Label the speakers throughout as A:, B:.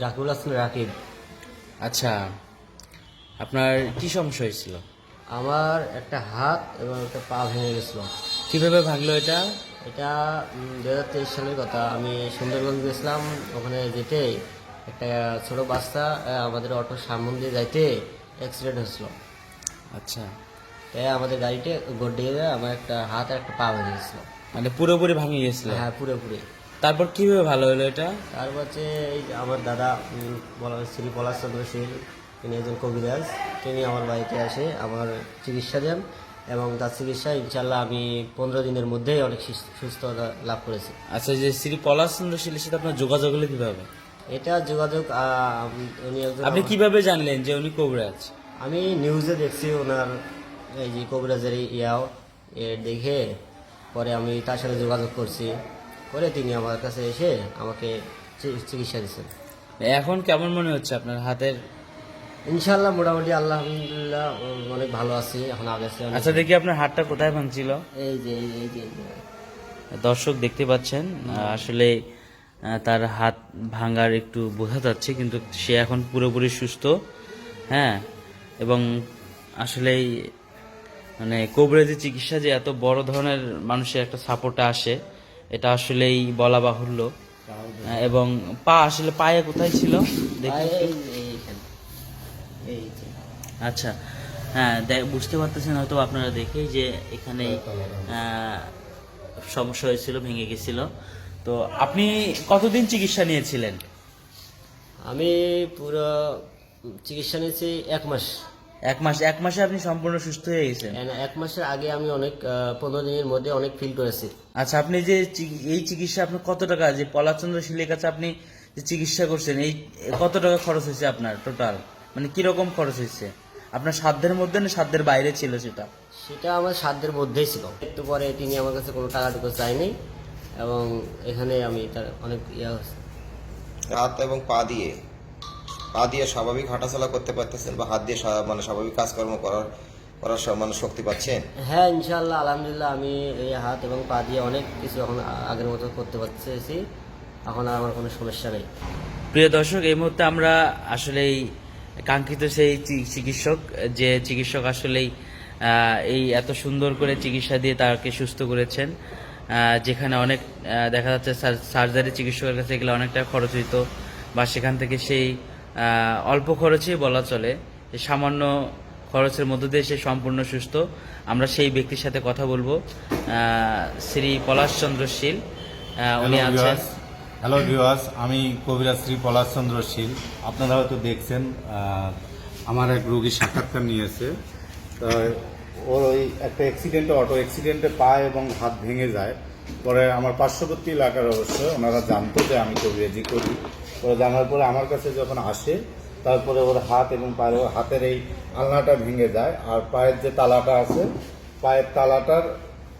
A: রাকিবুল হাসান রাকিব।
B: আচ্ছা আপনার কি সমস্যা হয়েছিল?
A: আমার একটা হাত এবং একটা পা ভেঙে গেছিল।
B: কীভাবে ভাঙলো এটা?
A: এটা দু হাজার তেইশ সালের কথা। আমি সুন্দরগঞ্জ গেছিলাম। ওখানে যেতে একটা ছোট বাচ্চা আহ, আমাদের অটোর সামন দিয়ে যাইতে অ্যাক্সিডেন্ট হয়েছিল।
B: আচ্ছা।
A: তাই আমাদের গাড়িতে গড়িয়ে আমার একটা হাত আর একটা পা ভেঙে গেছিল।
B: মানে পুরোপুরি ভাঙে গেছিল?
A: হ্যাঁ পুরোপুরি।
B: তারপর কীভাবে ভালো হলো এটা?
A: তারপর হচ্ছে এই আমার দাদা বলা শ্রী পলাশ চন্দ্র শীল তিনি একজন কবিরাজ। তিনি আমার বাড়িতে আসে আমার চিকিৎসা দেন এবং তার চিকিৎসা ইনশাল্লাহ আমি পনেরো দিনের মধ্যেই অনেক সুস্থতা লাভ করেছি।
B: আচ্ছা যে শ্রী পলাশ চন্দ্র শীলের সাথে আপনার যোগাযোগ হলো কীভাবে?
A: এটা যোগাযোগ উনি একজন
B: আপনি কীভাবে জানলেন যে উনি কবিরাজ?
A: আমি নিউজে দেখছি ওনার এই যে কবিরাজের ইয়াও এ দেখে পরে আমি তার সাথে যোগাযোগ করছি। করে তিনি আমার কাছে এসে আমাকে চিকিৎসা দিচ্ছেন
B: এখন কেমন মনে হচ্ছে আপনার হাতের?
A: ইনশাল্লাহ মোটামুটি আল্লাহ আলহামদুলিল্লাহ অনেক ভালো আছি এখন আগে
B: আচ্ছা দেখি আপনার হাতটা কোথায় ভাঙছিল?
A: এই যে এই যে,
B: দর্শক দেখতে পাচ্ছেন আসলে তার হাত ভাঙার একটু বোঝা যাচ্ছে কিন্তু সে এখন পুরোপুরি সুস্থ হ্যাঁ? এবং আসলেই মানে কবরেজি চিকিৎসা যে এত বড় ধরনের মানুষের একটা সাপোর্টে আসে এটা আসলেই বলা বাহুল্য। এবং পা আসলে পায়ে কোথায় ছিল? দেখি।
A: এই- এই- যে।
B: আচ্ছা। হ্যাঁ বুঝতে পারতেছেন হয়তো আপনারা দেখে যে এখানে সমস্যা হয়েছিল ভেঙে গেছিল। তো আপনি কতদিন চিকিৎসা নিয়েছিলেন?
A: আমি পুরো চিকিৎসা নিয়েছি এক মাস।
B: এক মাস এক মাসে আপনি সম্পূর্ণ সুস্থ হয়ে গেছেন।
A: And এক মাসের আগে আমি অনেক পনেরো দিনের মধ্যে অনেক ফিল করেছি।
B: আচ্ছা আপনি যে চি- এই চিকিৎসা আপনার কত টাকা? যে পলাচন্দ্র শিলের কাছে আপনি যে চিকিৎসা করছেন এই কত টাকা খরচ হয়েছে আপনার টোটাল মানে কীরকম খরচ হয়েছে? আপনার সাধ্যের মধ্যে না সাধ্যের বাইরে ছিল সেটা?
A: সেটা আমার সাধ্যের মধ্যেই ছিল। একটু পরে তিনি আমার কাছে কোনো টাকা টুকু চাইনি এবং এখানে আমি তার অনেক ইয়ে হয়েছে।
C: হাত এবং পা দিয়ে? পা দিয়ে স্বাভাবিক হাঁটাচলা করতে পারতেছেন বা হাত দিয়ে মানে স্বাভাবিক কাজকর্ম করার করার মানে শক্তি পাচ্ছেন?
A: হ্যাঁ ইনশাল্লাহ আলহামদুলিল্লাহ আমি এই হাত এবং পা দিয়ে অনেক কিছু এখন আগের মতো করতে পারতেছি। এখন আর আমার কোনো সমস্যা নেই।
B: প্রিয় দর্শক এই মুহূর্তে আমরা আসলেই কাঙ্ক্ষিত সেই চিকিৎসক যে চিকিৎসক আসলেই এই এত সুন্দর করে চিকিৎসা দিয়ে তাকে সুস্থ করেছেন যেখানে অনেক দেখা যাচ্ছে সার্জারি চিকিৎসকের কাছে গেলে অনেকটা খরচ হইতো বা সেখান থেকে সেই অল্প খরচেই বলা চলে যে সামান্য খরচের মধ্য দিয়ে সে সম্পূর্ণ সুস্থ। আমরা সেই ব্যক্তির সাথে কথা বলব শ্রী পলাশ চন্দ্র শীল উনি
D: হ্যালো
B: আছেন
D: হ্যালো ভিউয়ার্স আমি কবিরাজ শ্রী পলাশচন্দ্র শীল। আপনারা হয়তো দেখছেন আমার এক রোগী সাক্ষাৎকার নিয়েছে। তো ওর ওই একটা অ্যাক্সিডেন্টে অটো অ্যাক্সিডেন্টে পা এবং হাত ভেঙে যায়। পরে আমার পার্শ্ববর্তী এলাকার অবশ্য ওনারা জানতো যে আমি কবিরাজি করি। পরে জানার পরে আমার কাছে যখন আসে, তারপরে ওর হাত এবং পায়ের হাতের এই আলনাটা ভেঙে যায়। আর পায়ের যে তালাটা আছে, পায়ের তালাটার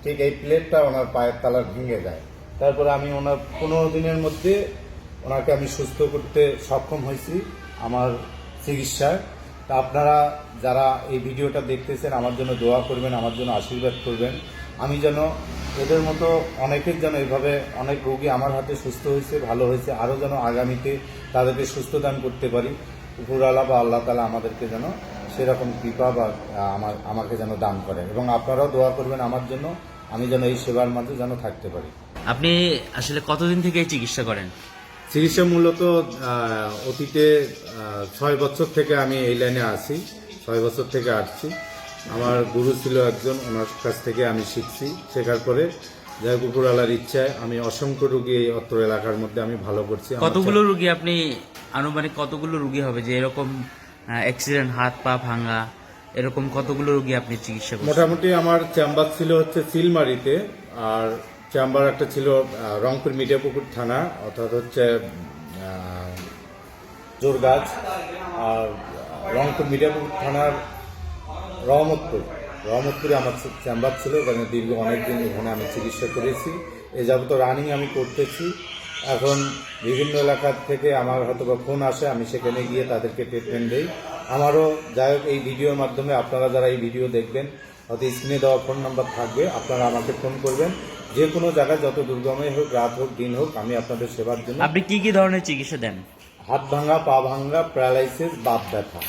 D: ঠিক এই প্লেটটা ওনার পায়ের তালা ভেঙে যায়। তারপরে আমি ওনার পনেরো দিনের মধ্যে ওনাকে আমি সুস্থ করতে সক্ষম হয়েছি আমার চিকিৎসায়। তা আপনারা যারা এই ভিডিওটা দেখতেছেন, আমার জন্য দোয়া করবেন, আমার জন্য আশীর্বাদ করবেন। আমি যেন এদের মতো অনেকের যেন এভাবে অনেক রোগী আমার হাতে সুস্থ হয়েছে ভালো হয়েছে আরও যেন আগামীতে তাদেরকে সুস্থ দান করতে পারি। উপরওয়ালা বা আল্লাহ তালা আমাদেরকে যেন সেরকম কৃপা বা আমার আমাকে যেন দান করেন। এবং আপনারাও দোয়া করবেন আমার জন্য আমি যেন এই সেবার মাঝে যেন থাকতে পারি।
B: আপনি আসলে কতদিন থেকে এই চিকিৎসা করেন?
D: চিকিৎসা মূলত অতীতে ছয় বছর থেকে আমি এই লাইনে আছি ছয় বছর থেকে আসছি। আমার গুরু ছিল একজন ওনার কাছ থেকে আমি শিখছি। শেখার পরে যাই কুকুর আলার ইচ্ছায় আমি অসংখ্য রুগী এই অত্র এলাকার মধ্যে আমি ভালো করছি।
B: কতগুলো রুগী আপনি আনুমানিক কতগুলো রুগী হবে? যে এরকম অ্যাক্সিডেন্ট হাত পা ভাঙা এরকম কতগুলো রুগী আপনি চিকিৎসা
D: মোটামুটি আমার চেম্বার ছিল হচ্ছে সিলমারিতে আর চেম্বার একটা ছিল রংপুর মিডিয়াপুকুর থানা অর্থাৎ হচ্ছে জোরগাছ আর রংপুর মিডিয়াপুকুর থানার রহমতপুর। রহমতপুরে আমার চেম্বার ছিল ওখানে দীর্ঘ অনেকদিন ওখানে আমি চিকিৎসা করেছি। এ যাবত রানিং আমি করতেছি। এখন বিভিন্ন এলাকার থেকে আমার হয়তো বা ফোন আসে আমি সেখানে গিয়ে তাদেরকে ট্রিটমেন্ট দিই। আমারও যাই হোক এই ভিডিওর মাধ্যমে আপনারা যারা এই ভিডিও দেখবেন হয়তো স্ক্রিনে দেওয়া ফোন নাম্বার থাকবে আপনারা আমাকে ফোন করবেন। যে কোনো জায়গায় যত দুর্গমে হোক রাত হোক দিন হোক আমি আপনাদের সেবার জন্য
B: আপনি কি কি ধরনের চিকিৎসা দেন?
D: হাত ভাঙা পা ভাঙা প্যারালাইসিস বাপ ব্যথা।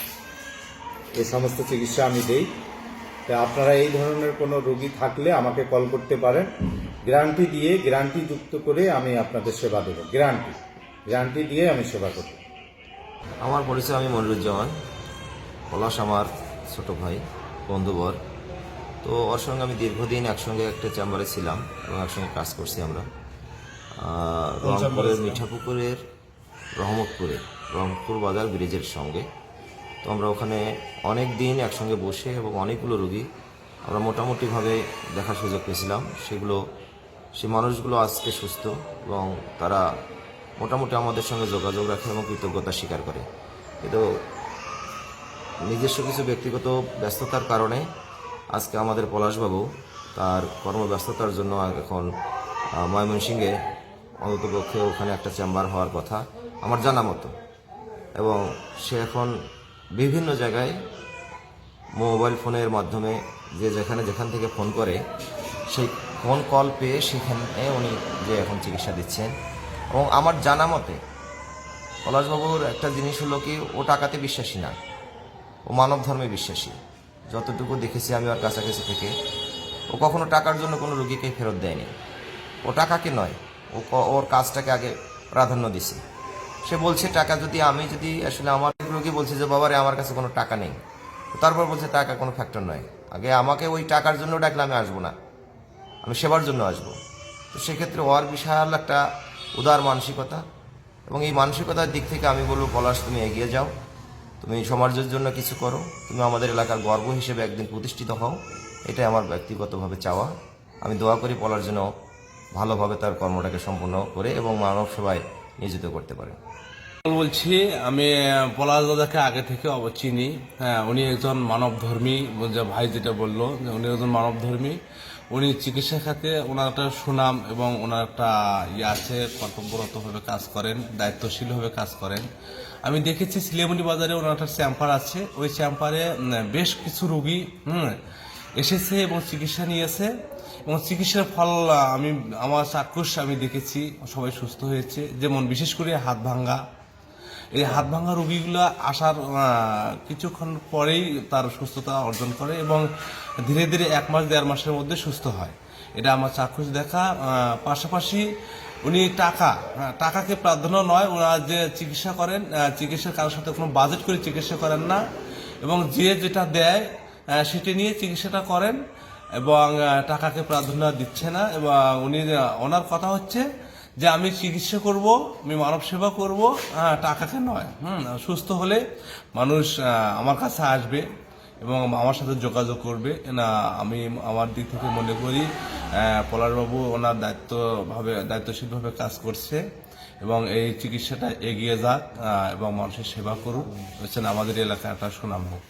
D: এই সমস্ত চিকিৎসা আমি দেই। তা আপনারা এই ধরনের কোনো রোগী থাকলে আমাকে কল করতে পারেন। গ্যারান্টি দিয়ে গ্যারান্টি যুক্ত করে আমি আপনাদের সেবা দেবো। গ্যারান্টি গ্যারান্টি দিয়ে আমি সেবা করব।
C: আমার পরিচয় আমি মনিরুজ্জামান। পলাশ আমার ছোট ভাই বন্ধুবর। তো ওর সঙ্গে আমি দীর্ঘদিন একসঙ্গে একটা চেম্বারে ছিলাম এবং একসঙ্গে কাজ করছি আমরা। রংপুরের মিঠাপুকুরের রহমতপুরে রংপুর বাজার ব্রিজের সঙ্গে। তো আমরা ওখানে অনেক দিন একসঙ্গে বসে এবং অনেকগুলো রুগী আমরা মোটামুটিভাবে দেখার সুযোগ পেয়েছিলাম। সেগুলো সেই মানুষগুলো আজকে সুস্থ এবং তারা মোটামুটি আমাদের সঙ্গে যোগাযোগ রাখে এবং কৃতজ্ঞতা স্বীকার করে। কিন্তু নিজস্ব কিছু ব্যক্তিগত ব্যস্ততার কারণে আজকে আমাদের পলাশবাবু তার কর্মব্যস্ততার জন্য এখন ময়মনসিংহে অন্ততপক্ষে ওখানে একটা চেম্বার হওয়ার কথা আমার জানা মতো। এবং সে এখন বিভিন্ন জায়গায় মোবাইল ফোনের মাধ্যমে যে যেখানে যেখান থেকে ফোন করে, সেই ফোন কল পেয়ে সেখানে উনি যে এখন চিকিৎসা দিচ্ছেন। এবং আমার জানা মতে, পলাশবাবুর একটা জিনিস হলো কি, ও টাকাতে বিশ্বাসী না। ও মানব ধর্মে বিশ্বাসী। যতটুকু দেখেছি আমি ওর কাছাকাছি থেকে, ও কখনো টাকার জন্য কোনো রুগীকে ফেরত দেয়নি। ও টাকাকে নয়, ও ওর কাজটাকে আগে প্রাধান্য দিছে। সে বলছে, টাকা যদি আমি যদি আসলে আমার রোগী বলছে যে, বাবারে, আমার কাছে কোনো টাকা নেই। তারপর বলছে, টাকা কোনো ফ্যাক্টর নয় আগে আমাকে ওই টাকার জন্য ডাকলে আমি আসব না। আমি সেবার জন্য আসব। তো সেক্ষেত্রে ওর বিশাল একটা উদার মানসিকতা এবং এই মানসিকতার দিক থেকে আমি বলব, পলাশ, তুমি এগিয়ে যাও। তুমি সমাজের জন্য কিছু করো। তুমি আমাদের এলাকার গর্ব হিসেবে একদিন প্রতিষ্ঠিত হও। এটাই আমার ব্যক্তিগতভাবে চাওয়া। আমি দোয়া করি পলার জন্য ভালোভাবে তার কর্মটাকে সম্পূর্ণ করে এবং মানব সেবায় নিয়োজিত করতে পারে।
E: বলছি, আমি পলাশ দাদাকে আগে থেকে চিনি হ্যাঁ উনি একজন মানবধর্মী, যে ভাই যেটা বলল, যে উনি একজন মানবধর্মী। উনি চিকিৎসা খাতে ওনার একটা সুনাম এবং ওনার একটা ইয়ে আছে, কর্তব্যরতভাবে কাজ করেন, দায়িত্বশীলভাবে কাজ করেন। আমি দেখেছি সিলেমনি বাজারে ওনার একটা চ্যাম্পার আছে। ওই চ্যাম্পারে বেশ কিছু রুগী, হুম, এসেছে এবং চিকিৎসা নিয়েছে। এবং চিকিৎসার ফল, আমি, আমার চাক্ষুষ আমি দেখেছি, সবাই সুস্থ হয়েছে। যেমন বিশেষ করে হাত ভাঙ্গা এই হাত ভাঙা রোগীগুলো আসার কিছুক্ষণ পরেই তার সুস্থতা অর্জন করে এবং ধীরে ধীরে এক মাস দেড় মাসের মধ্যে সুস্থ হয়। এটা আমার চাক্ষুষ দেখা। পাশাপাশি উনি টাকা হ্যাঁ, টাকাকে প্রাধান্য নয় ওনারা যে চিকিৎসা করেন চিকিৎসার কারোর সাথে কোনো বাজেট করে চিকিৎসা করেন না এবং যে যেটা দেয় সেটা নিয়ে চিকিৎসাটা করেন এবং টাকাকে প্রাধান্য দিচ্ছে না এবং উনি ওনার কথা হচ্ছে যে আমি চিকিৎসা করব আমি মানব সেবা করব হ্যাঁ টাকাকে নয় হুম সুস্থ হলে মানুষ আমার কাছে আসবে এবং আমার সাথে যোগাযোগ করবে। না আমি আমার দিক থেকে মনে করি আহ, পলাশবাবু ওনার দায়িত্বভাবে দায়িত্বশীলভাবে কাজ করছে এবং এই চিকিৎসাটা এগিয়ে যাক এবং মানুষের সেবা করুক। হচ্ছেন আমাদের এলাকায় একটা সুনাম হোক।